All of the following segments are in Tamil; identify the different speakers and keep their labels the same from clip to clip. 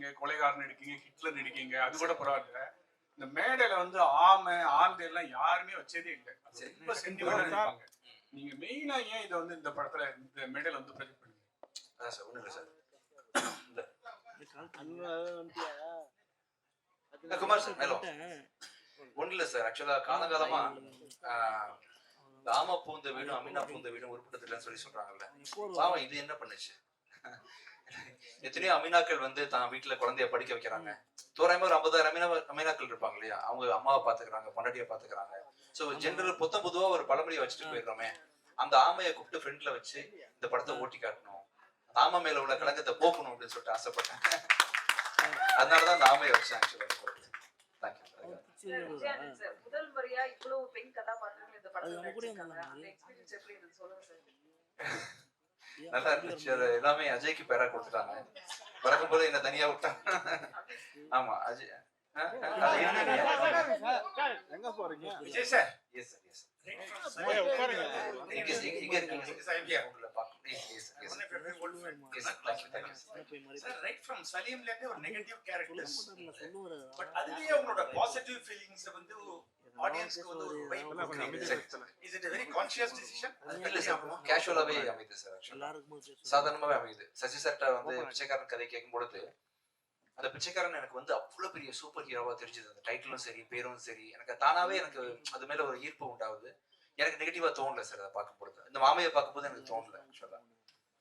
Speaker 1: நடிக்கீங்க கொலைகாரன் நடிக்கீங்க ஹிட்லர் நடிக்கீங்க அது கூட பரவாயில்ல. இந்த மேடையில வந்து ஆமை ஆந்தை எல்லாம் யாருமே வச்சதே இல்லை. ரொம்ப சென்டிமெண்டா நீங்க மெயினா ஏன் இதை வந்து இந்த படத்துல இந்த மேடையில வந்து ப்ரொஜெக்ட் பண்ணீங்க?
Speaker 2: சார் ஒண்ணும் இல்லை சார். குமார் சார் மேலும் ஒண்ணும் இல்லை சார். ஆக்சுவலா காலகாலமா ஆஹ், இந்த ஆமா பூந்த வீடும் அமினா பூந்த வீடும் உருப்பட்டதில்லைன்னு சொல்லி சொல்றாங்கல்ல. பாவம் இது என்ன பண்ணுச்சு? எத்தனையோ அமீனாக்கள் வந்து தான் வீட்டுல குழந்தைய படிக்க வைக்கிறாங்க. தோராயமா ஒரு ஐம்பதாயிரம் அமீனா அமீனாக்கள் இருப்பாங்க இல்லையா? அவங்க அம்மாவை பாத்துக்கிறாங்க பொண்டாட்டிய பாத்துக்கிறாங்க. சோ ஜென்ரல் பொத்தம் பொதுவா ஒரு பழமொழியை வச்சுட்டு போயிடுறோமே. அந்த ஆமையை கூப்பிட்டு ஃப்ரெண்ட்ல வச்சு இந்த படத்தை ஓட்டி காட்டணும். ஆமை மேல உள்ள கலங்கத்தை போக்கணும் அப்படின்னு சொல்லிட்டு ஆசைப்பட்டேன். அதனாலதான் அந்த ஆமையை வச்சேன் ஆக்சுவலா
Speaker 3: முதல் முறையா இவ்வளவு பெண் கதாபாத்திரங்கள் இந்த படத்துல சொல்லுங்க சார்.
Speaker 2: நல்லா இருந்துச்சு. அது எல்லாமே அஜய்க்கு பேரா கொடுத்துட்டாங்க. வழக்கம் போல என்ன தனியா விட்டாங்க ஆமா அஜய்
Speaker 4: எங்க போறீங்க?
Speaker 1: Vijay sir.
Speaker 2: Yes sir yes
Speaker 4: ஏய், உட்காருங்க.
Speaker 2: இங்க இங்க- இங்க இருக்கீங்க.
Speaker 5: ரைட் ஃப்ரம் சலீம்ல இருந்து ஒரு நெகட்டிவ் கேரக்டர்ஸ் பட் அதுலயே உங்களோட பாசிட்டிவ் ஃபீலிங்ஸ் வந்து ஆடியன்ஸ்க்கு வந்து ஒரு vibe. Is it very conscious decision
Speaker 2: கேஷுவலாவே அமையுது சார் சாதாரணமாவே அமையுது சசி சார்ட்ட வந்து பிச்சைக்காரன் கதை கேட்கும் பொழுது அந்த பிச்சைக்காரன் எனக்கு வந்து அவ்வளவு பெரிய சூப்பர் ஹீரோவா தெரிஞ்சது. அந்த டைட்டிலும் சரி பேரும் சரி. எனக்கு தானாவே எனக்கு அது மேல ஒரு ஈர்ப்பு உண்டாகுது. எனக்கு நெகட்டிவா தோணல சார் அதை பார்க்கும் பொழுது. இந்த மாமையை பார்க்கும்போது எனக்கு தோணல ஆக்சுவலா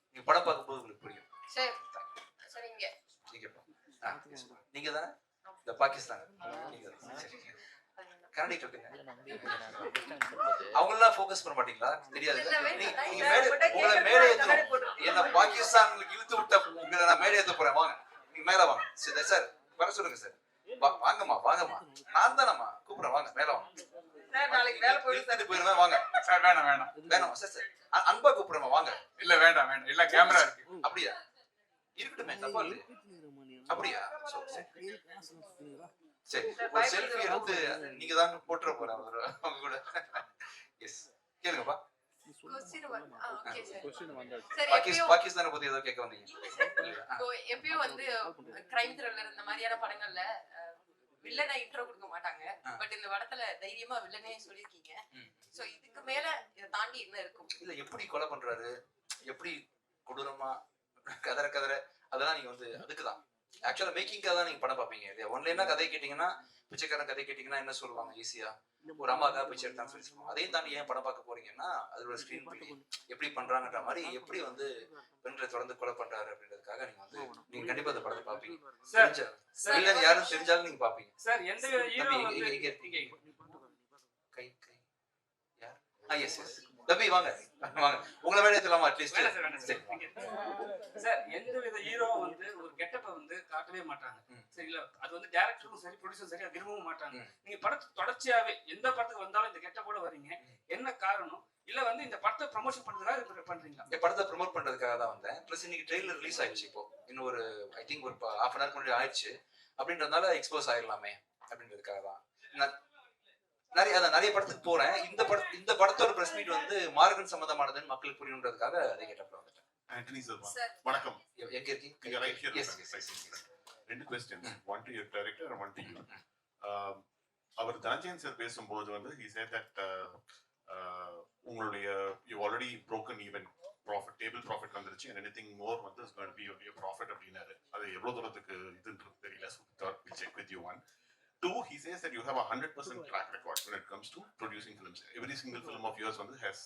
Speaker 2: நீங்க படம் பார்க்கும்போது உங்களுக்கு புரியும்.
Speaker 3: Sir,
Speaker 2: Thank you.
Speaker 3: சார், இங்க.
Speaker 2: நீங்க தானே? இந்த பாகிஸ்தான். நீங்க. கரண்டிட்டு இருக்குங்க. அவங்களெல்லாம் ஃபோக்கஸ் பண்ண மாட்டீங்களா? தெரியாது. நீங்க மேடை உங்களை மேடை
Speaker 3: போட்டுருக்கேன்.
Speaker 2: என்ன பாகிஸ்தானுக்கு இழுத்து விட்ட உங்களை நான் மேடை ஏத்த போறேன். வாங்க. நீங்க மேல வாங்க. சரி சார் வர சொல்லுங்க சார் வாங்கம்மா வாங்கம்மா. நான் தானம்மா. கூப்பிடுறேன் வாங்க மேல வாங்க.
Speaker 3: சார், நாளைக்கு வேலை போயிடும் சார்.
Speaker 2: போயிருவேன் வாங்க.
Speaker 1: சார் வேணாம் வேணாம்.
Speaker 2: வேணாம் சார் சார். அன்பா கூப்பிடுறேன் வாங்க.
Speaker 1: இல்ல வேண்டாம் வேண்டாம். இல்ல கேமரா இருக்கு.
Speaker 2: அப்படியா? இருக்கட்டுமே தப்பா அப்படியா? சரி, ஒரு செல்ஃபி எடுத்து நீங்க தான் போட்டுற அவங்க கூட. எஸ் கேளுங்கப்பா. பாகிஸ்தானை பத்தி ஏதோ கேட்க வந்தீங்க.
Speaker 3: எப்பயும் வந்து கிரைம் த்ரில்லர் இந்த மாதிரியான படங்கள்ல வில்லனை இன்ட்ரோ கொடுக்க மாட்டாங்க. பட் இந்த படத்துல தைரியமா வில்லனே சொல்லிருக்கீங்க. சோ இதுக்கு மேல இதை தாண்டி என்ன இருக்கும்?
Speaker 2: இல்ல எப்படி கொலை பண்றாரு? எப்படி கொடூரமா கதற கதற? அதெல்லாம் நீங்க வந்து அதுக்குதான். ஆக்சுவலா மேக்கிங்காக தான் நீங்க படம் பார்ப்பீங்க இல்லையா ஒன்லைனா கதை கேட்டீங்கன்னா பிச்சைக்காரன் கதை கேட்டீங்கன்னா என்ன சொல்லுவாங்க ஈஸியா ஒரு அம்மாக்கா பிச்சை எடுத்தான்னு சொல்லி சொல்லுவாங்க அதையும் தாண்டி ஏன் படம் பார்க்க போறீங்கன்னா அதோட ஸ்கிரீன் பிளே எப்படி பண்றாங்கன்ற மாதிரி எப்படி வந்து பெண்களை தொடர்ந்து கொலை பண்றாரு அப்படின்றதுக்காக நீங்க வந்து நீங்க கண்டிப்பா அந்த படத்தை பார்ப்பீங்க இல்லைன்னு யாரும் தெரிஞ்சாலும் நீங்க பார்ப்பீங்க
Speaker 6: சார் எந்த ஹீரோ
Speaker 2: தம்பி,
Speaker 6: வந்து
Speaker 2: இங்க- இங்க-
Speaker 6: இங்க- இங்க.
Speaker 2: கை கை யார் ஆ எஸ் எஸ் தம்பி வாங்க. வாங்க. உங்களை வேலை ஏற்றலாமா? அட்லீஸ்ட்
Speaker 6: சார், எந்த வித ஹீரோ வந்து ஒரு கெட்டப்ப வந்து காட்டவே மாட்டாங்க. சரிங்களா? அது வந்து டேரக்டரும் சரி ப்ரொடியூசரும் சரி விரும்பவும் மாட்டாங்க. நீங்க படத்து தொடர்ச்சியாவே எந்த படத்துக்கு வந்தாலும் இந்த கெட்டப்போட வரீங்க. என்ன காரணம்? இல்ல வந்து இந்த படத்தை ப்ரமோஷன் பண்றதுக்காக பண்றீங்களா?
Speaker 2: இந்த படத்தை ப்ரோமோட் பண்றதுக்காக தான் வந்தேன். ப்ளஸ் இன்னைக்கு ட்ரெயிலர் ரிலீஸ் ஆயிடுச்சு இப்போ. இன்னும் ஒரு ஐ திங்க் ஒரு ஹாஃப் அன் ஹவர் முன்னாடி ஆயிடுச்சு. அப்படின்றதுனால எக்ஸ்போஸ் ஆயிடலாமே அப்படின்றதுக்காக தான். நிறைய அதான் நிறைய படத்துக்கு போறேன். இந்த பட இந்த படத்தோட பிரஸ் மீட் வந்து மார்கன் சம்பந்தமானதுன்னு மக்களுக்கு புரியணுன்றதுக்காக அதை கேட்டப்ப வந்துட்டேன்
Speaker 4: ஆண்டனி சில்வா
Speaker 3: சார்.
Speaker 4: வணக்கம்.
Speaker 2: எங்க இருக்கீங்க.
Speaker 4: ரெண்டு question one to your director one to you our Dhananjayan sir பேசும்போது வந்து that uh, uh, உங்களுடைய you already broken even profit table profit வந்துருச்சு. அண்ட் எனிதிங் மோர் வந்து is going to be your profit அப்படினாரு அது எவ்வளவு தூரத்துக்கு இதுன்றது தெரியல. So that check with you one two he says that you have a 100% track record when it comes to producing films. Every single film of yours வந்து has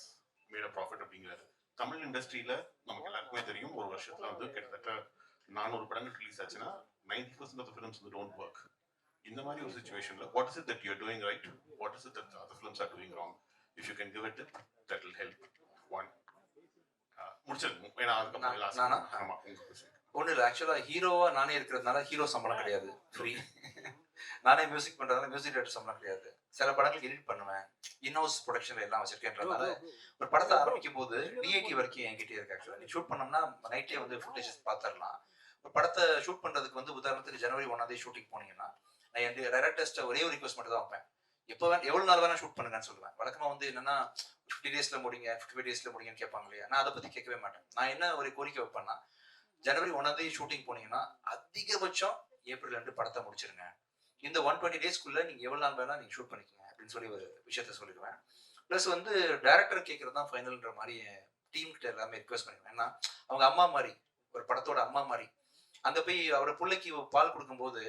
Speaker 4: made a profit அப்படிங்கிறாரு தமிழ் இண்டஸ்ட்ரியில நமக்கு எல்லாருக்குமே தெரியும் ஒரு வருஷத்துல வந்து கிட்டத்தட்ட நானூறு படங்கள் ரிலீஸ் ஆச்சுன்னா நைன்டி பர்சன்ட் ஆஃப் ஃபிலிம்ஸ் வந்து டோன்ட் ஒர்க் இந்த மாதிரி ஒரு சுச்சுவேஷன்ல what is it that you're doing right what is it that other films are doing wrong if you can give it that will help one முடிச்சிருங்க ஏன்னா அதுக்கப்புறம்
Speaker 2: நான்-
Speaker 4: last-
Speaker 2: நானா?
Speaker 4: ஆமா உங்க question.
Speaker 2: ஒண்ணு இல்ல ஆக்சுவலா ஹீரோவா நானே இருக்கிறதுனால ஹீரோ சம்பளம் கிடையாது. ஃப்ரீ நானே மியூசிக் பண்றதுனால மியூசிக் டேரக்டர் சம்பளம் கிடையாது. சில படங்களுக்கு எடிட் பண்ணுவேன். இன்ஹவுஸ் ப்ரொடக்ஷன்ல எல்லாம் வச்சிருக்கேன்றதுனால ஒரு படத்தை ஆரம்பிக்கும் போது டிஐடி வரைக்கும் என்கிட்ட இருக்கு ஆக்சுவலா நீ ஷூட் பண்ணோம்னா நைட்டே வந்து ஃபுட்டேஜஸ் பார்த்துடலாம் ஒரு படத்தை ஷூட் பண்றதுக்கு வந்து உதாரணத்துக்கு ஜனவரி ஒன்னாந்தே ஷூட்டிங் போனீங்கன்னா நான் என் டைரக்டர்ஸ்ட்ட ஒரே ஒரு ரிக்வஸ்ட் மட்டும் தான் வைப்பேன். எப்போ வே எவ்வளவு நாள் வேணா ஷூட் பண்ணுங்கன்னு சொல்லுவேன். வழக்கமா வந்து என்னன்னா ஃபிஃப்டி டேஸ்ல முடிங்க ஃபிஃப்டி ஃபைவ் டேஸ்ல முடிங்கன்னு கேட்பாங்க இல்லையா? நான் அதை பத்தி கேட்கவே மாட்டேன். நான் என்ன ஒரு கோரிக்கை வைப்பேன்னா ஜனவரி ஒன்னாம் தேதி ஷூட்டிங் போனீங்கன்னா அதிகபட்சம் ஏப்ரல் ரெண்டு படத்தை முடிச்சிருங்க. இந்த ஒன் டுவெண்ட்டி டேஸ்க்குள்ள நீங்க எவ்வளவு நாள் வேணா நீங்க ஷூட் பண்ணிக்கங்க அப்படின்னு சொல்லி ஒரு விஷயத்த சொல்லிடுவேன். ப்ளஸ் வந்து டேரக்டர் கேட்கறது தான் ஃபைனல்ன்ற மாதிரி டீம் கிட்ட எல்லாமே ரிக்வஸ்ட் பண்ணிடுவேன். ஏன்னா அவங்க அம்மா மாதிரி ஒரு படத்தோட அம்மா மாதிரி. அங்க போய் அவரோட பிள்ளைக்கு பால் கொடுக்கும்போது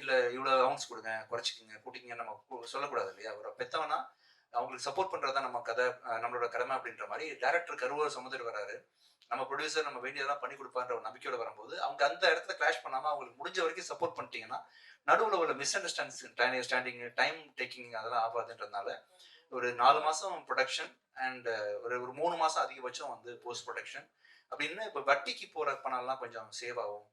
Speaker 2: இல்ல இவ்வளவு அவுன்ஸ் கொடுங்க குறைச்சிக்கோங்க கூட்டிங்க நம்ம சொல்லக்கூடாது இல்லையா? அவரை பெத்தவனா அவங்களுக்கு சப்போர்ட் பண்றதா நம்ம கதை நம்மளோட கடமை அப்படின்ற மாதிரி டேரக்டர் கருவூர் சமுதர் வராரு. நம்ம ப்ரொடியூசர் நம்ம வேண்டியதெல்லாம் பண்ணி கொடுப்பான்ற ஒரு நம்பிக்கையோட வரும்போது அவங்க அந்த இடத்துல கிளாஷ் பண்ணாம அவங்களுக்கு முடிஞ்ச வரைக்கும் சப்போர்ட் பண்ணிட்டீங்கன்னா நடுவில் உள்ள misunderstanding standing time taking அதெல்லாம் ஆகாதுன்றதுனால ஒரு நாலு மாதம் ப்ரொடக்ஷன் அண்ட் ஒரு ஒரு மூணு மாதம் அதிகபட்சம் வந்து போஸ்ட் ப்ரொடக்ஷன் அப்படின்னு இப்போ வட்டிக்கு போகிற பணம்லாம் கொஞ்சம் சேவ் ஆகும்.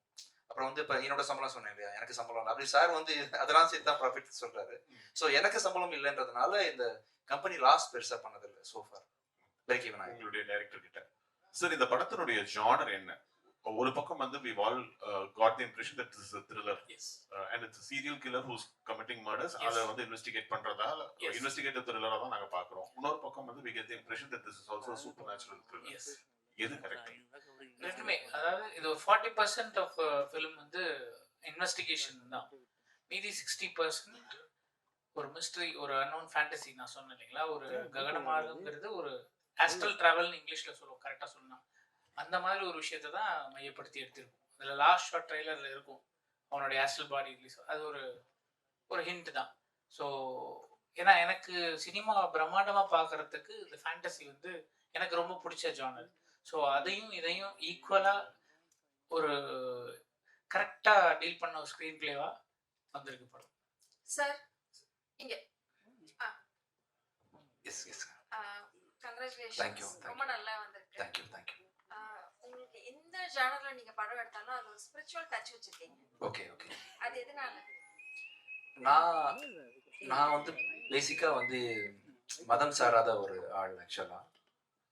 Speaker 2: அப்புறம் வந்து இப்போ என்னோட சம்பளம் சொன்னேன் இல்லையா? எனக்கு சம்பளம் இல்லை. அப்படி சார் வந்து அதெல்லாம் சேர்த்து தான் ப்ராஃபிட் சொல்றாரு. ஸோ எனக்கு சம்பளம் இல்லைன்றதுனால இந்த கம்பெனி லாஸ் பெருசாக பண்ணதில்லை சோஃபார் பிரேக் ஈவன் எங்களுடைய
Speaker 4: உங்களுடைய டைரக்டர் கிட்ட. சார் இந்த படத்தினுடைய ஜானர் என்ன? ஒரு பக்கம் வந்து we all got the impression that is
Speaker 6: thrillers
Speaker 4: and it's serial killer who's committing murders. அதை வந்து இன்வெஸ்டிகேட் பண்றதா?
Speaker 6: Yes.
Speaker 4: இன்வெஸ்டிகேட்டிவ் த்ரில்லரா தான் நாங்க பாக்குறோம் இன்னொரு பக்கம் வந்து we get the impression that is also supernatural
Speaker 6: thrillers
Speaker 4: எது கரெக்ட்
Speaker 7: ரெண்டுமே அதாவது இது ஒரு ஃபார்ட்டி பர்சன்ட் ஆஃப் ஃபிலிம் வந்து இன்வெஸ்டிகேஷன் தான். மீதி சிக்ஸ்டி பர்சன்ட் ஒரு மிஸ்ட்ரி ஒரு அன்னோன் ஃபேண்டசி நான் சொன்னேன் இல்லைங்களா? ஒரு ககனமாகுங்கிறது ஒரு ஆஸ்ட்ரல் டிராவல்னு இங்கிலீஷ்ல சொல்லுவோம். கரெக்டாக சொன்னா. அந்த மாதிரி ஒரு விஷயத்தை தான் மையப்படுத்தி எடுத்திருக்கும். அதில் லாஸ்ட் ஷார்ட் ட்ரைலரில் இருக்கும். அவனுடைய ஆஸ்ட்ரல் பாடி ரிலீஸ் அது ஒரு ஒரு ஹிண்ட் தான். ஸோ ஏன்னா எனக்கு சினிமா பிரம்மாண்டமாக பார்க்கறதுக்கு இந்த ஃபேண்டசி வந்து எனக்கு ரொம்ப பிடிச்ச ஜானர் ஸோ அதையும் இதையும் ஈக்குவலாக ஒரு கரெக்டாக டீல் பண்ண ஒரு ஸ்க்ரீன் பிளேவா வந்திருக்கு படம்.
Speaker 3: Sir
Speaker 2: yes yes you, thank
Speaker 3: ரொம்ப. நல்லா வந்திருக்கு.
Speaker 2: தேங்க்யூ தேங்க்யூ
Speaker 3: எந்த ஜானர்ல நீங்க படம் எடுத்தாலும் அது ஒரு ஸ்பிரிச்சுவல் டச் வச்சிருக்கீங்க.
Speaker 2: ஓகே ஓகே
Speaker 3: அது எதனால?
Speaker 2: நான் நான் வந்து பேசிக்கா வந்து மதம் சாராத ஒரு ஆள் ஆக்சுவலா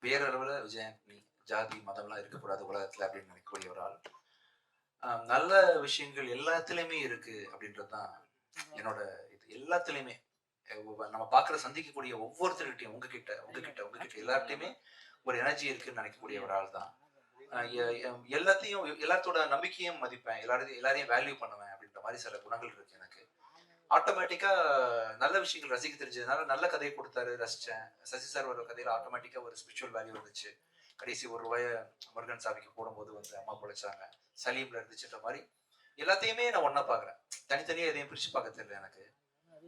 Speaker 2: பேரளவுல விஜயாண்டனி ஜாதி மதம்லாம் இருக்கக்கூடாது உலகத்துல அப்படின்னு நினைக்கக்கூடிய ஒரு ஆள். நல்ல விஷயங்கள் எல்லாத்துலயுமே இருக்கு அப்படின்றது தான் என்னோட இது. எல்லாத்துலயுமே நம்ம பாக்குற சந்திக்கக்கூடிய ஒவ்வொருத்தர்கிட்டையும் உங்ககிட்ட உங்ககிட்ட உங்ககிட்ட எல்லார்ட்டையுமே ஒரு எனர்ஜி இருக்குன்னு நினைக்கக்கூடிய ஒரு ஆள் தான் எல்லாத்தையும் எல்லாத்தோட நம்பிக்கையும் மதிப்பேன். எல்லாரையும் எல்லாரையும் வேல்யூ பண்ணுவேன் அப்படின்ற மாதிரி சில குணங்கள் இருக்கு எனக்கு. ஆட்டோமேட்டிக்கா நல்ல விஷயங்கள் ரசிக்க தெரிஞ்சதுனால நல்ல கதையை கொடுத்தாரு ரசிச்சேன். சசி சார் ஒரு கதையில ஆட்டோமேட்டிக்கா ஒரு ஸ்பிரிச்சுவல் வேல்யூ இருந்துச்சு கடைசி ஒரு ரூபாய முருகன் சாமிக்கு போடும்போது வந்து அம்மா பொழைச்சாங்க. சலீம்ல இருந்துச்சுன்ற மாதிரி எல்லாத்தையுமே நான் ஒண்ணா பாக்குறேன். தனித்தனியா எதையும் பிரிச்சு பார்க்க தெரியல எனக்கு.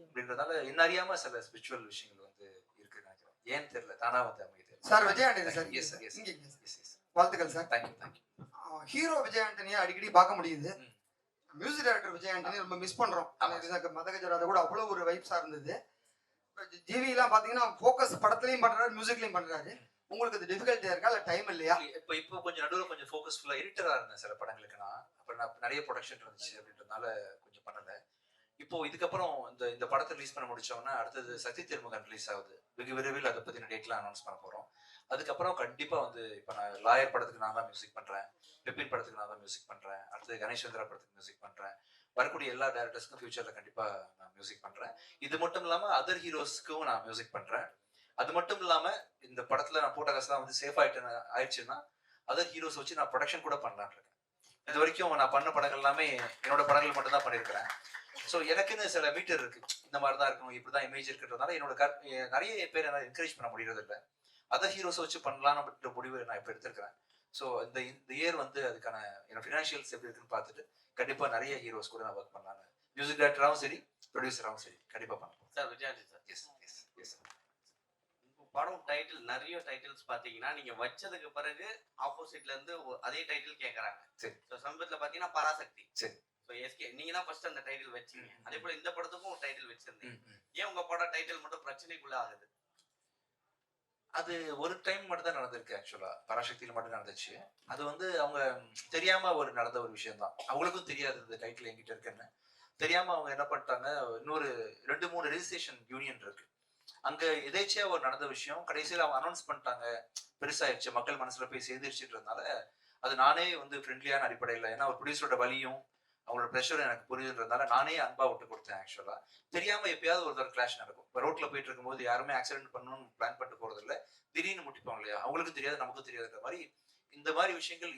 Speaker 2: அப்படின்றதால என்ன அறியாம சில ஸ்பிரிச்சுவல் விஷயங்கள் வந்து இருக்குன்னு நினைக்கிறேன். ஏன்னு தெரியல. தானா வந்து அமையுது
Speaker 8: sir Vijay Antony sir
Speaker 2: yes sir yes yes yes
Speaker 8: வாழ்த்துக்கள் sir.
Speaker 2: Thank you thank you
Speaker 8: hero Vijay ஆண்டனியை அடிக்கடி பார்க்க முடியுது. மியூசிக் டைரக்டர் விஜய் ஆண்டனி ரொம்ப மிஸ் பண்றோம்.
Speaker 2: ஆமா.
Speaker 8: மதகஜராத கூட அவ்வளவு ஒரு வைப்ஸா இருந்தது. ஜிவி எல்லாம் பாத்தீங்கன்னா ஃபோக்கஸ் படத்துலயும் பண்றாரு மியூசிக்லயும் பண்றாரு. உங்களுக்கு அது டிஃபிகல்ட்டியா இருக்கா? இல்ல டைம் இல்லையா?
Speaker 2: இப்போ இப்போ கொஞ்சம் நடுவில் கொஞ்சம் ஃபோக்கஸ்ஃபுல்லாக எடிட்டராக இருந்தேன் சில படங்களுக்கு நான் அப்புறம் நான் நிறைய ப்ரொடக்ஷன் இருந்துச்சு அப்படின்றதுனால கொஞ்சம் பண்ணல. இப்போ இதுக்கப்புறம் இந்த இந்த படத்தை ரிலீஸ் பண்ண முடிச்சோம்னா அடுத்தது சக்தி திருமுகன் ரிலீஸ் ஆகுது. வெகு விரைவில் அதை பற்றின டேட்லாம் அனௌன்ஸ் பண்ண போகிறோம் அதுக்கப்புறம் கண்டிப்பாக வந்து இப்போ நான் லாயர் படத்துக்கு நான் தான் மியூசிக் பண்றேன். பிபின் படத்துக்கு நான் தான் மியூசிக் பண்றேன். அடுத்தது கணேஷ்வந்திரா படத்துக்கு மியூசிக் பண்ணுறேன் வரக்கூடிய எல்லா டேரக்டர்ஸ்க்கும் ஃபியூச்சர்ல கண்டிப்பாக நான் மியூசிக் பண்றேன். இது மட்டும் இல்லாமல் அதர் ஹீரோஸ்க்கும் நான் மியூசிக் பண்றேன். அது மட்டும் இல்லாமல் இந்த படத்தில் நான் போட்ட காசுலாம் வந்து சேஃப் ஆயிட்டு ஆயிடுச்சுன்னா அதர் ஹீரோஸ் வச்சு நான் ப்ரொடக்ஷன் கூட பண்ணலான் இருக்கேன். இது வரைக்கும் நான் பண்ண படங்கள் எல்லாமே என்னோட படங்கள் மட்டும் தான் பண்ணியிருக்கிறேன். ஸோ எனக்குன்னு சில மீட்டர் இருக்கு. இந்த மாதிரி தான் இருக்கணும். இப்படி தான் இமேஜ் இருக்கிறதுனால என்னோட கர் நிறைய பேர் என்னால் என்கரேஜ் பண்ண முடியறது இல்லை அதர் ஹீரோஸ் வச்சு பண்ணலாம்னு அப்படின்ற முடிவு நான் இப்போ எடுத்திருக்கிறேன். ஸோ இந்த இந்த இயர் வந்து அதுக்கான என்னோட ஃபினான்ஷியல்ஸ் எப்படி இருக்குன்னு பார்த்துட்டு கண்டிப்பாக நிறைய ஹீரோஸ் கூட நான் ஒர்க் பண்ணலான்னு மியூசிக் டைரக்டராகவும் சரி ப்ரொடியூசராகவும் சரி கண்டிப்பாக பண்ண
Speaker 9: sir Vijay Antony sir.
Speaker 2: Yes yes yes
Speaker 9: படம் டைட்டில் நிறைய டைட்டில்ஸ் பாத்தீங்கன்னா நீங்க வச்சதுக்கு பிறகு ஆப்போசிட்ல இருந்து அதே டைட்டில் கேக்குறாங்க.
Speaker 2: சரி.
Speaker 9: ஸோ சமீபத்துல பாத்தீங்கன்னா பராசக்தி.
Speaker 2: சரி.
Speaker 9: ஸோ எஸ்கே நீங்க தான் ஃபர்ஸ்ட் அந்த டைட்டில் வச்சீங்க. அதே போல இந்த படத்துக்கும் ஒரு டைட்டில் வச்சிருந்தீங்க. ஏன் உங்க படம் டைட்டில் மட்டும் பிரச்சனைக்குள்ள ஆகுது?
Speaker 2: அது ஒரு டைம் மட்டும் தான் நடந்திருக்கு ஆக்சுவலா பராசக்தியில மட்டும் நடந்துச்சு. அது வந்து அவங்க தெரியாம ஒரு நடந்த ஒரு விஷயம் தான் அவங்களுக்கும் தெரியாது இந்த டைட்டில் என்கிட்ட இருக்குன்னு. தெரியாம அவங்க என்ன பண்ணிட்டாங்க இன்னொரு ரெண்டு மூணு ரெஜிஸ்ட்ரேஷன் யூனியன் இருக்கு. அங்க எதேச்சியா ஒரு நடந்த விஷயம் கடைசியில் அவங்க அனௌன்ஸ் பண்ணிட்டாங்க. பெருசாயிருச்சு. மக்கள் மனசுல போய் சேர்ந்துருச்சுன்றதுனால அது நானே வந்து ஃப்ரெண்ட்லியான அடிப்படையில் ஏன்னா ஒரு ப்ரொடியூசரோட வலியும் அவங்களோட ப்ரெஷர் எனக்கு புரியுதுன்றதுனால நானே அன்பா விட்டு கொடுத்தேன் ஆக்சுவலா தெரியாம எப்பயாவது ஒரு தடவை கிளாஷ் நடக்கும். இப்போ ரோட்ல போயிட்டு இருக்கும்போது யாருமே ஆக்சிடென்ட் பண்ணணும்னு பிளான் பண்ணிட்டு போறது இல்ல திடீர்னு முட்டிப்பாங்க இல்லையா? அவங்களுக்கும் தெரியாது நமக்கும் தெரியாதுன்ற மாதிரி இந்த மாதிரி விஷயங்கள்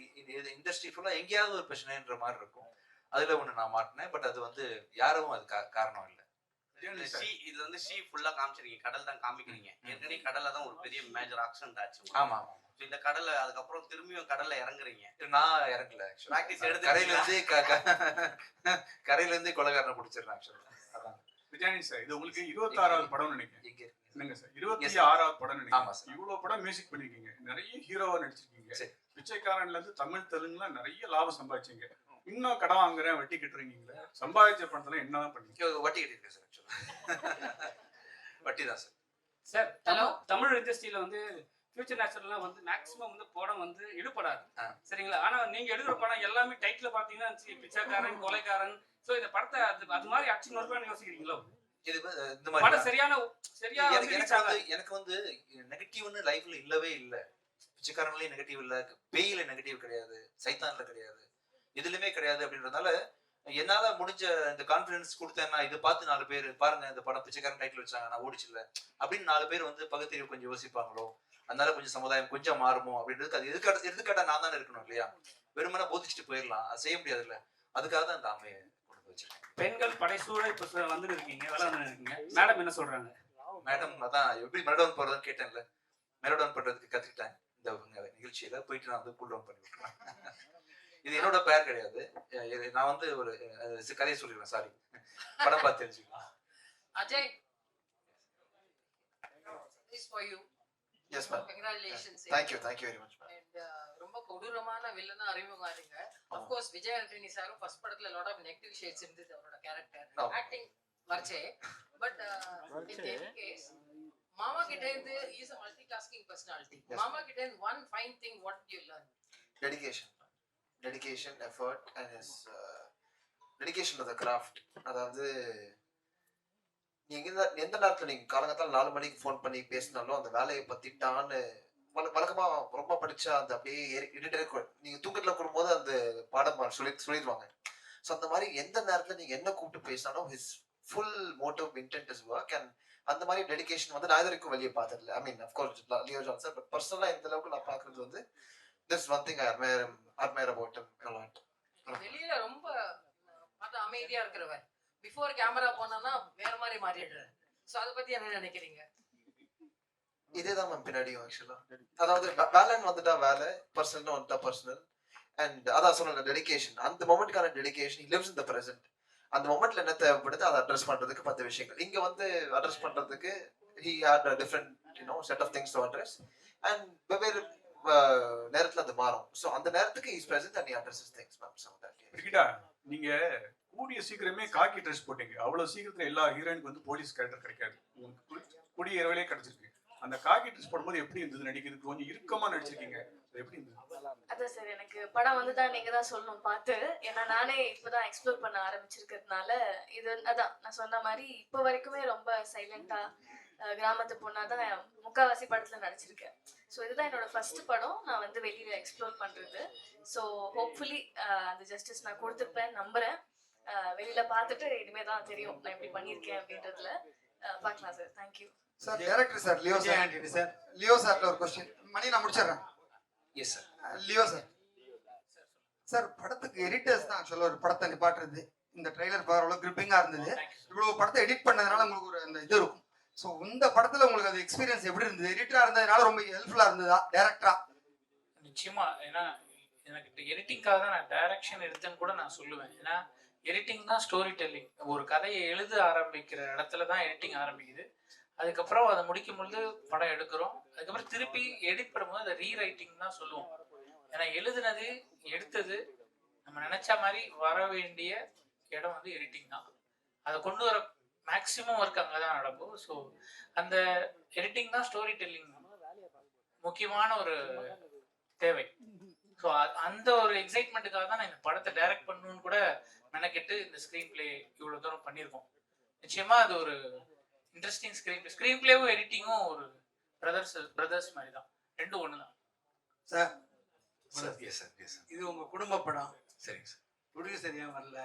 Speaker 2: இண்டஸ்ட்ரி ஃபுல்லா எங்கேயாவது ஒரு பிரச்சனைன்ற மாதிரி இருக்கும். அதுல ஒண்ணு நான் மாட்டினேன் பட் அது வந்து யாரும் அது காரணம் இல்லை.
Speaker 9: ஷீ இதுல வந்து ஷீ ஃபுல்லா காமிச்சிருக்கீங்க. கடல் தான் காமிக்கிறீங்க. ஏற்கனவே கடல்ல தான் ஒரு பெரிய மேஜர் ஆக்சிடென்ட் ஆச்சு.
Speaker 2: ஆமா ஆமா.
Speaker 9: இந்த கடல்ல அதுக்கப்புறம் திரும்பியும் கடல்ல இறங்குறீங்க
Speaker 2: நான் இறங்கல.
Speaker 9: பிராக்டிஸ் எடுத்து
Speaker 2: கரையில இருந்தே கரையில இருந்தே கொலகாரனை பிடிச்சிடுறேன் actually. அதான்.
Speaker 1: விஜயானி சார் இது உங்களுக்கு இருபத்தாறாவது படம்னு நினைக்கிறேன்
Speaker 2: எங்க இருக்கு?
Speaker 1: என்னங்க சார் இருபத்தி. ஆறாவது படம்
Speaker 2: ஆமா,
Speaker 1: நினைக்கிறேன். இவ்வளவு படம் மியூசிக் பண்ணிருக்கீங்க நிறைய ஹீரோவா நடிச்சிருக்கீங்க
Speaker 2: சரி.
Speaker 1: பிச்சைக்காரன்ல இருந்து தமிழ் தெலுங்குலாம் நிறைய லாபம் சம்பாதிச்சீங்க இன்னும் கடன் வாங்குறேன் வட்டி கட்டுறீங்களே சம்பாதிச்ச பணத்துல என்னதான் பண்ணீங்க
Speaker 2: வட்டி கட்டிருக்கேன் சார் ஆக்சுவலா வட்டி தான் sir
Speaker 6: sir
Speaker 3: Hello?
Speaker 6: Tamil Tamil இண்டஸ்ட்ரியில வந்து ஃபியூச்சர் நேச்சுரல்லாம் வந்து மேக்ஸிமம் வந்து படம் வந்து எடுப்படாது. சரிங்களா? ஆனா நீங்க எடுக்கிற படம் எல்லாமே டைட்டில் பாத்தீங்கன்னா பிச்சைக்காரன் கொலைக்காரன். சோ இந்த படத்தை அது அது மாதிரி அச்சு நொறுப்பான்னு யோசிக்கிறீங்களோ?
Speaker 2: இது இந்த
Speaker 6: படம்
Speaker 2: மாதிரி
Speaker 6: சரியான சரியா
Speaker 2: எனக்கு
Speaker 6: வந்து
Speaker 2: எனக்கு வந்து நெகட்டிவ்னு லைஃப்ல இல்லவே இல்ல. பிச்சைக்காரன்லயும் நெகட்டிவ் இல்ல. பேயில நெகட்டிவ் கிடையாது. சைத்தான்ல கிடையாது. எதுலயுமே கிடையாது அப்படின்றதுனால என்னால முடிஞ்ச இந்த கான்பிடன்ஸ் கொடுத்தேன் நான். இது பார்த்து நாலு பேர் பாருங்க இந்த படம் பிச்சைக்காரன் டைட்டில் வச்சாங்க நான் ஓடிச்சு அப்படின்னு நாலு பேர் வந்து பகுத்தறிவு கொஞ்சம் யோசிப்பாங்களோ? அதனால கொஞ்சம் சமுதாயம் கொஞ்சம் மாறுமோ அப்படின்றது அது எதுக்காட்ட எதுக்காட்ட நான் தானே இருக்கணும் இல்லையா? வெறுமனே போதிச்சுட்டு போயிடலாம் அது செய்ய முடியாதுல்ல. அதுக்காக தான் இந்த ஆமையை கொண்டு வச்சிருக்கேன்.
Speaker 6: பெண்கள் படைசூழ இப்ப சு- வந்து இருக்கீங்க வேலை வந்து இருக்கீங்க. மேடம் என்ன சொல்றாங்க?
Speaker 2: மேடம் அதான் எப்படி மெலடவுன் போறதுன்னு கேட்டேன்ல. மெலடவுன் பண்றதுக்கு கத்துக்கிட்டேன் இந்த நிகழ்ச்சியில போயிட்டு நான் வந்து கூல் டவுன் பண்ணி விட்டுறேன் இது என்னோட பேர் கிடையாது. நான் வந்து ஒரு கதையை சொல்லிடுறேன் சாரி படம் பார்த்து தெரிஞ்சுக்கலாம்.
Speaker 3: Ajay
Speaker 10: yes ma'am
Speaker 3: congratulations
Speaker 10: thank you thank you very much ma'am
Speaker 3: and uh, ரொம்ப கொடூரமான வில்லனா அறிமுகம் ஆஃப் கோர்ஸ் விஜய் ஆண்டனி சாரும் ஃபர்ஸ்ட் படத்துல லாட் ஆஃப் நெகட்டிவ் ஷேட்ஸ் இருந்தது அவரோட கேரக்டர். ஆக்டிங் வரச்சே பட் இன் எனி கேஸ் மாமா கிட்ட இருந்து is a multi tasking personality. மாமா கிட்ட இருந்து one fine thing what you learn
Speaker 10: dedication dedication effort and is dedication of the craft அதாவது நீங்க எந்த எந்த நேரத்தில் நீங்க காலங்கத்தால் நாலு மணிக்கு ஃபோன் பண்ணி பேசினாலும் அந்த வேலையை பத்திட்டான்னு வழக்கமா ரொம்ப படிச்சா அந்த அப்படியே எடிட்டர் நீங்க தூக்கத்துல கூடும்போது அந்த பாடம் சொல்லி சொல்லிடுவாங்க. ஸோ அந்த மாதிரி எந்த நேரத்துல நீங்க என்ன கூப்பிட்டு பேசினாலும் his full motive intent is work and அந்த மாதிரி டெடிகேஷன் வந்து நான் இது வரைக்கும் வெளியே பார்த்ததில்ல. I mean of course Leo Johnson but பர்சனலாக இந்த அளவுக்கு நான் பார்க்கறது வந்து this one thing I admire admire about
Speaker 3: வெளியில ரொம்ப அமைதியா இருக்கிறவர். பிஃபோர் கேமரா போனோம்னா வேற மாதிரி மாறிடுறாரு. சோ அத பத்தி என்ன நினைக்கிறீங்க?
Speaker 10: இதே தான் மேம் பின்னாடியும் ஆக்சுவலா அதாவது வேலைன்னு வந்துட்டா வேலை பர்சனல் வந்துட்டா பர்சனல் அண்ட் அதான் சொன்ன டெடிகேஷன் அந்த மொமெண்ட்கான dedication lives in the present அந்த மொமெண்ட்ல என்ன தேவைப்படுது அதை அட்ரஸ் பண்றதுக்கு பத்து விஷயங்கள். இங்க வந்து அட்ரஸ் பண்றதுக்கு he had different you know set of things to address and வெவ்வேறு நேரத்துல அது மாறும். ஸோ அந்த நேரத்துக்கு is present and address things ma'am so
Speaker 1: கிரிக்கெட்டா நீங்க கூடிய சீக்கிரமே காக்கி ட்ரெஸ் போட்டீங்க. அவ்வளவு சீக்கிரத்துல எல்லா ஹீரோயினுக்கு வந்து போலீஸ் கேரக்டர் கிடைக்காது. உங்களுக்கு கூடிய இரவிலே கிடைச்சிருக்கு. அந்த காக்கி ட்ரெஸ் போடும்போது எப்படி இருந்தது? நடிக்கிறது கொஞ்சம் இறுக்கமா நடிச்சிருக்கீங்க. எப்படி இருந்தது?
Speaker 11: அதான் சார் எனக்கு படம் வந்து தான் நீங்க தான் சொல்லணும் பார்த்து. ஏன்னா நானே இப்பதான் எக்ஸ்ப்ளோர் பண்ண ஆரம்பிச்சிருக்கிறதுனால இது அதான் நான் சொன்ன மாதிரி இப்போ வரைக்குமே ரொம்ப சைலண்டா கிராமத்து பொண்ணா தான் முக்காவாசி படத்துல நடிச்சிருக்கேன். ஸோ இதுதான் என்னோட ஃபர்ஸ்ட் படம். நான் வந்து வெளியில எக்ஸ்ப்ளோர் பண்றது. ஸோ ஹோப்ஃபுல்லி அந்த ஜஸ்டிஸ் நான் கொடுத்துருப்பேன். நம்புறேன். வெளியில பார்த்துட்டு இனிமே தான் தெரியும் நான் எப்படி பண்ணியிருக்கேன் அப்படின்றதுல பார்க்கலாம் sir. Thank you
Speaker 8: sir director sir Leo sir. Sir. Leo சார்ல ஒரு கொஸ்டின் மணி நான் முடிச்சிடுறேன்.
Speaker 2: Yes sir
Speaker 8: Leo sir. Sir படத்துக்கு எடிட்டர்ஸ் தான் ஆக்சுவலாக ஒரு படத்தை நிப்பாட்டுறது. இந்த ட்ரைலர் பரவாயில்ல கிரிப்பிங்கா இருந்தது. இவ்வளவு படத்தை எடிட் பண்ணதுனால உங்களுக்கு ஒரு அந்த இது இருக்கும். ஸோ இந்த படத்துல உங்களுக்கு அது எக்ஸ்பீரியன்ஸ் எப்படி இருந்தது? எடிட்டரா இருந்ததுனால ரொம்ப ஹெல்ப்ஃபுல்லா இருந்ததா? டேரக்டரா
Speaker 7: நிச்சயமா. ஏன்னா எனக்கு எடிட்டிங்காக தான் நான் டைரக்ஷன் எடுத்தேன்னு கூட நான் சொல்லுவேன். ஏன்னா எடிட்டிங் தான் ஸ்டோரி டெல்லிங் ஒரு கதையை எழுத ஆரம்பிக்கிற இடத்துல தான் எடிட்டிங் ஆரம்பிக்குது. அதுக்கப்புறம் அதை முடிக்கும் பொழுது படம் எடுக்கிறோம். அதுக்கப்புறம் திருப்பி எடிட் பண்ணும்போது அதை ரீரைட்டிங் தான் சொல்லுவோம். ஏன்னா எழுதுனது எடுத்தது நம்ம நினைச்ச மாதிரி வர வேண்டிய இடம் வந்து எடிட்டிங் தான். அதை கொண்டு வர மேக்சிமம் ஒர்க் அங்கே தான் நடக்கும். ஸோ அந்த எடிட்டிங் தான் ஸ்டோரி டெல்லிங் முக்கியமான ஒரு தேவை. ஸோ அந்த ஒரு எக்ஸைட்மெண்ட்டுக்காக தான் நான் இந்த படத்தை டைரக்ட் பண்ணணும்னு கூட மெனக்கெட்டு இந்த ஸ்க்ரீன் பிளே இவ்வளோ தூரம் பண்ணியிருக்கோம். நிச்சயமா அது ஒரு இன்ட்ரெஸ்டிங் ஸ்க்ரீன் பிளே ஸ்க்ரீன் பிளேவும் எடிட்டிங்கும் ஒரு பிரதர்ஸ் பிரதர்ஸ் மாதிரி தான் ரெண்டும் ஒன்று தான்
Speaker 5: sir
Speaker 2: sir yes sir yes sir
Speaker 5: இது உங்க குடும்ப படம்.
Speaker 2: சரிங்க சார்
Speaker 5: ப்ரொடியூசர் சரியா வரல?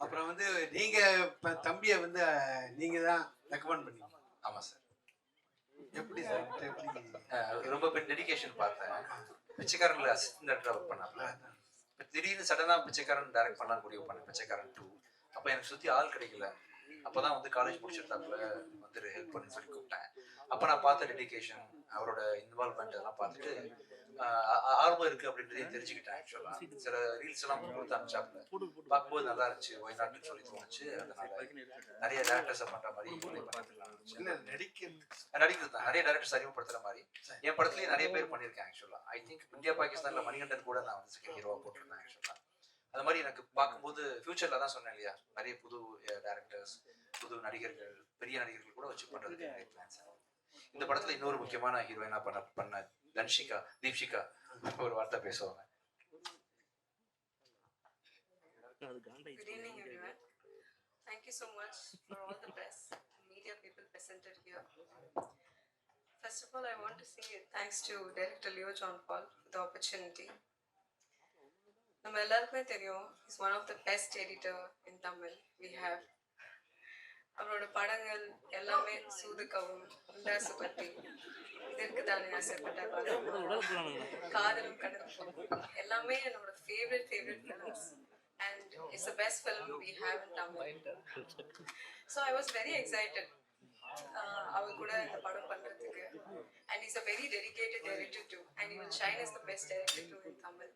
Speaker 5: அப்புறம் வந்து நீங்க இப்ப தம்பியை வந்து அஹ், நீங்க தான் ரெக்கமெண்ட் பண்ணீங்க.
Speaker 2: ஆமா சார்?
Speaker 5: எப்படி? சார்
Speaker 2: ரொம்ப பேர் டெடிகேஷன் பார்த்தேன். பிச்சைக்காரன்ல அசிஸ்டன்ட் டேரக்டரா ஒர்க் பண்ணாப்ல இப்போ திடீர்னு சடனா பிச்சைக்காரன் டைரக்ட் பண்ணலாம் முடிவு பண்ணேன் பிச்சைக்காரன் டூ அப்போ எனக்கு சுத்தி ஆள் கிடைக்கல. அப்பதான் வந்து காலேஜ் முடிச்சிருந்தாப்புல வந்து ஹெல்ப் பண்ணி சொல்லி கூப்பிட்டேன். அப்ப நான் பார்த்த டெடிகேஷன் அவரோட இன்வால்வ்மெண்ட் அதெல்லாம் பார்த்துட்டு ஆர்வம் இருக்கு அப்படின்றதையும் தெரிஞ்சுக்கிட்டேன் ஆக்சுவலா சில ரீல்ஸ் எல்லாம் கொடுத்து அனுப்பிச்சாப்புல. பார்க்கும்போது நல்லா இருந்துச்சு ஒய் நாட்டுன்னு சொல்லி தோணுச்சு. அதனால நிறைய டேரக்டர்ஸ் பண்ற மாதிரி நடிக்கிறது தான். நிறைய டேரக்டர்ஸ் அறிமுகப்படுத்துற மாதிரி. என் படத்துலயே நிறைய பேர் பண்ணியிருக்கேன் ஆக்சுவலா ஐ திங்க் இந்தியா பாகிஸ்தான்ல மணிகண்டன் கூட நான் வந்து செகண்ட் ஹீரோவா போட்டிருந்தேன் ஆக்சுவலா அது மாதிரி எனக்கு பார்க்கும்போது ஃபியூச்சர்ல தான் சொன்னேன் இல்லையா? நிறைய புது டேரக்டர்ஸ் புது நடிகர்கள் பெரிய நடிகர்கள் கூட வச்சு பண்றதுக்கு. இந்த படத்துல இன்னொரு முக்கியமான ஹீரோயினா பண்ண பண்ண தன்ஷிகா தீப்ஷிகா. ஒரு வார்த்தை பேசுவாங்க
Speaker 12: Good evening, everyone. Thank you so much for all the press and media people presented here. First of all, I want to say thanks to Director Leo John Paul for the opportunity. நம்ம எல்லாருக்குமே தெரியும் is one of the best editor in Tamil we have அவரோட படங்கள் எல்லாமே சூதுக்கவும் உண்டாசு பற்றி இதற்கு தானே ஆசைப்பட்ட படம் காதலும் கடலும் எல்லாமே என்னோட favourite favourite films it's the best film we have in Tamil. So I was very excited. Uh, அவர் கூட இந்த படம் பண்றதுக்கு and he's a very dedicated director too and he will shine as the best director too in Tamil.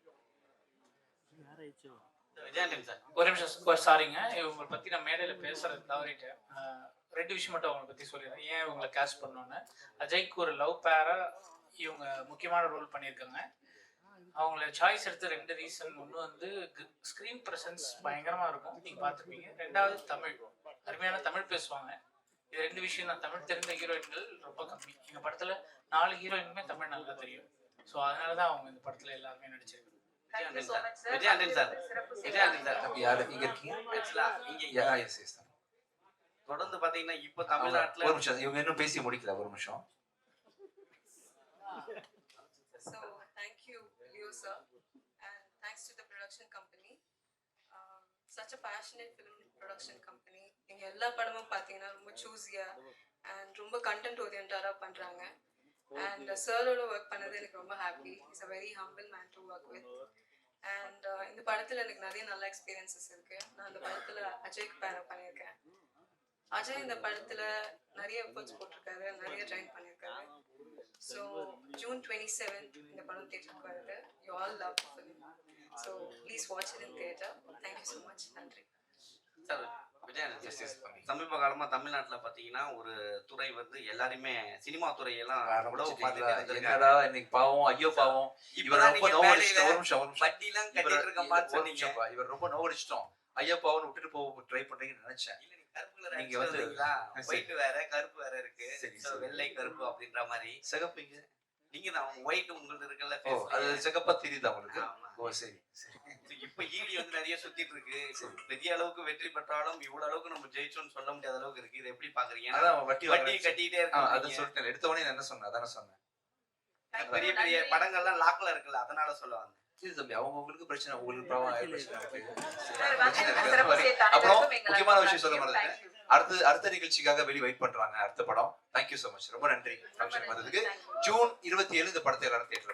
Speaker 9: Vijay Antony sir
Speaker 7: ஒரு நிமிஷம் சாரிங்க இவங்களை பத்தி நான் மேடையில பேசுறது தவறிட்டேன் ரெண்டு விஷயம் மட்டும் அவங்களை பத்தி சொல்லிடுறேன். ஏன் இவங்களை கேஸ்ட் பண்ணோன்னு? அஜய்க்கு ஒரு லவ் பேரா இவங்க முக்கியமான ரோல் பண்ணியிருக்காங்க. அவங்கள சாய்ஸ் எடுத்து ரெண்டு ரீசன் ஒன்று வந்து ஸ்க்ரீன் ப்ரெசன்ஸ் பயங்கரமா இருக்கும். நீங்க பார்த்துருப்பீங்க. ரெண்டாவது தமிழ். அருமையான தமிழ் பேசுவாங்க. இது ரெண்டு விஷயம் தான். தமிழ் தெரிந்த ஹீரோயின்கள் ரொம்ப கம்மி. எங்க படத்துல நாலு ஹீரோயினுமே தமிழ் நல்லா தெரியும். ஸோ அதனால தான் அவங்க இந்த படத்துல எல்லாருமே நடிச்சிருக்காங்க.
Speaker 9: Sir. Vijay Antony sir. Vijay Antony sir.
Speaker 2: தம்பி யாரு? இங்க இருக்கீங்க?
Speaker 9: ஆக்சுவலா இங்க
Speaker 2: Yeah, yes, yes.
Speaker 9: தொடர்ந்து பாத்தீங்கன்னா இப்ப
Speaker 2: ஒரு
Speaker 9: தமிழ்நாட்டுல
Speaker 2: நிமிஷம். இவங்க இன்னும் பேசி முடிக்கல. ஒரு நிமிஷம்.
Speaker 12: So thank you Leo sir. And thanks to the production company. Um, such a passionate film production company. நீங்க எல்லா படமும் பாத்தீங்கன்னா ரொம்ப சூஸியா அண்ட் ரொம்ப கண்டென்ட் ஓரியன்டாரா பண்றாங்க. அண்ட் சாரோட ஒர்க் பண்ணது எனக்கு ரொம்ப happy is a very humble man to work with and இந்த படத்துல எனக்கு நிறைய நல்ல எக்ஸ்பீரியன்சஸ் இருக்கு. நான் இந்த படத்துல அஜய்க்கு பேர பண்ணியிருக்கேன். அஜய் இந்த படத்துல நிறைய எஃபர்ட்ஸ் போட்டிருக்காரு நிறைய ட்ரைன் பண்ணியிருக்காரு ஸோ ஜூன் டுவெண்ட்டி செவன்த் இந்த படம் தேட்டருக்கு வருது. You all love film so please watch it in theatre thank you so much நன்றி.
Speaker 9: சார் விஜயானந்த் சமீப காலமா தமிழ்நாட்டுல பாத்தீங்கன்னா ஒரு துறை வந்து எல்லாருமே சினிமா துறையெல்லாம்.
Speaker 2: என்னடா இன்னைக்கு பாவம் ஐயோ பாவம். இவர் ரொம்ப நோவடிச்சிட்டோம் ஒரு நிமிஷம் ஒரு நிமிஷம்.
Speaker 9: வட்டிலாம்
Speaker 2: இவரை-
Speaker 9: கட்டிட்டு இருக்க மாதிரி
Speaker 2: ரொம்ப நோவடிச்சிட்டோம் ஐயா பாவம்னு விட்டுட்டு போக ட்ரை பண்றீங்கன்னு நினைச்சேன்.
Speaker 9: நீங்க. ஒயிட் வேற கருப்பு வேற இருக்கு. வெள்ளை கருப்பு அப்படின்ற மாதிரி.
Speaker 2: சிகப்புங்க.
Speaker 9: நீங்க தான் ஒயிட் உங்களுக்கு இருக்குல்ல
Speaker 2: அது சிகப்பா தெரியுதா. ஓ சரி
Speaker 9: இப்ப ஈடி வந்து நிறைய சுத்திட்டு இருக்கு. பெரிய அளவுக்கு வெற்றி பெற்றாலும் இவ்வளவு அளவுக்கு நம்ம ஜெயிச்சோம்னு சொல்ல முடியாத அளவுக்கு இருக்கு. இதை எப்படி பாக்குறீங்க? ஏன்னா,
Speaker 2: அதான் வட்டி
Speaker 9: வட்டி கட்டிட்டே
Speaker 2: ஆ, அதை சொல்லிட்டேன். எடுத்த உடனே நான் என்ன சொன்னேன்? அதானே சொன்னேன்.
Speaker 9: பெரிய பெரிய படங்கள்லாம் லாக்ல இருக்குல்ல அதனால சொல்ல வந்தேன்.
Speaker 2: தம்பி அவங்க உங்களுக்கு பிரச்சனை உங்களுக்கு.
Speaker 12: சரி,
Speaker 2: மாதிரி. அப்புறம் முக்கியமான விஷயம் சொல்ல மறந்துட்டேன். அடுத்து அடுத்த நிகழ்ச்சிக்காக வெளி வெயிட் பண்றாங்க அடுத்த படம். தேங்க்யூ so மச் ரொம்ப நன்றி. ஃபங்க்ஷன் வந்ததுக்கு ஜூன் இருபத்தி ஏழு இந்த படத்தை எல்லாரும் தேட்டர்